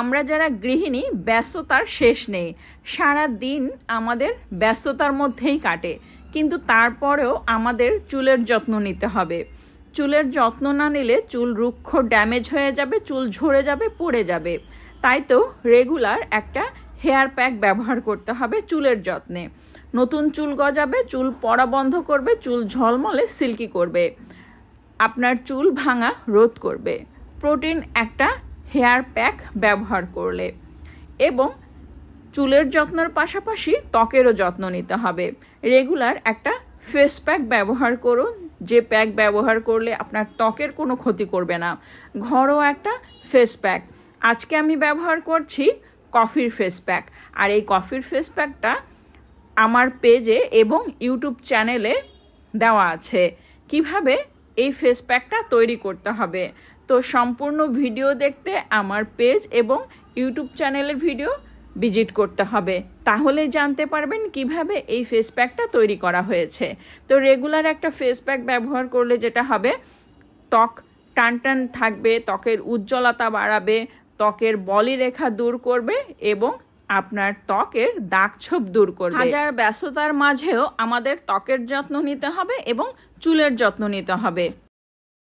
আমরা যারা গৃহিণী, ব্যস্ততার শেষ নেই। সারা দিন আমাদের ব্যস্ততার মধ্যেই কাটে। কিন্তু তারপরেও আমাদের চুলের যত্ন নিতে হবে। চুলের যত্ন না নিলে চুল রুক্ষ ড্যামেজ হয়ে যাবে, চুল ঝরে যাবে, পড়ে যাবে। তাই তো রেগুলার একটা হেয়ার প্যাক ব্যবহার করতে হবে চুলের যত্নে। নতুন চুল গজাবে, চুল পড়া বন্ধ করবে, চুল ঝলমলে সিল্কি করবে। আপনার চুল ভাঙা রোধ করবে। প্রোটিন একটা হেয়ার প্যাক ব্যবহার করলে এবং চুলের যত্নের পাশাপাশি ত্বকেরও যত্ন নিতে হবে। রেগুলার একটা ফেস প্যাক ব্যবহার করুন। যে প্যাক ব্যবহার করলে আপনার ত্বকের কোনো ক্ষতি করবে না। ঘরোয়া একটা ফেস প্যাক আজকে আমি ব্যবহার করছি কফির ফেস প্যাক আর এই কফির ফেস প্যাকটা আমার পেজে এবং ইউটিউব চ্যানেলে দেওয়া আছে। কীভাবে এই ফেস প্যাকটা তৈরি করতে হবে। তো সম্পূর্ণ ভিডিও দেখতে আমার পেজ এবং ইউটিউব চ্যানেলের ভিডিও ভিজিট করতে হবে। তাহলে জানতে পারবেন কীভাবে এই ফেস প্যাকটা তৈরি করা হয়েছে। তো রেগুলার একটা ফেস প্যাক ব্যবহার করলে যেটা হবে, ত্বক টান টান থাকবে, ত্বকের উজ্জ্বলতা বাড়াবে, ত্বকের বলি রেখা দূর করবে এবং আপনার ত্বকের দাগ ছোপ দূর করবে। হাজার ব্যস্ততার মাঝেও আমাদের ত্বকের যত্ন নিতে হবে এবং চুলের যত্ন নিতে হবে।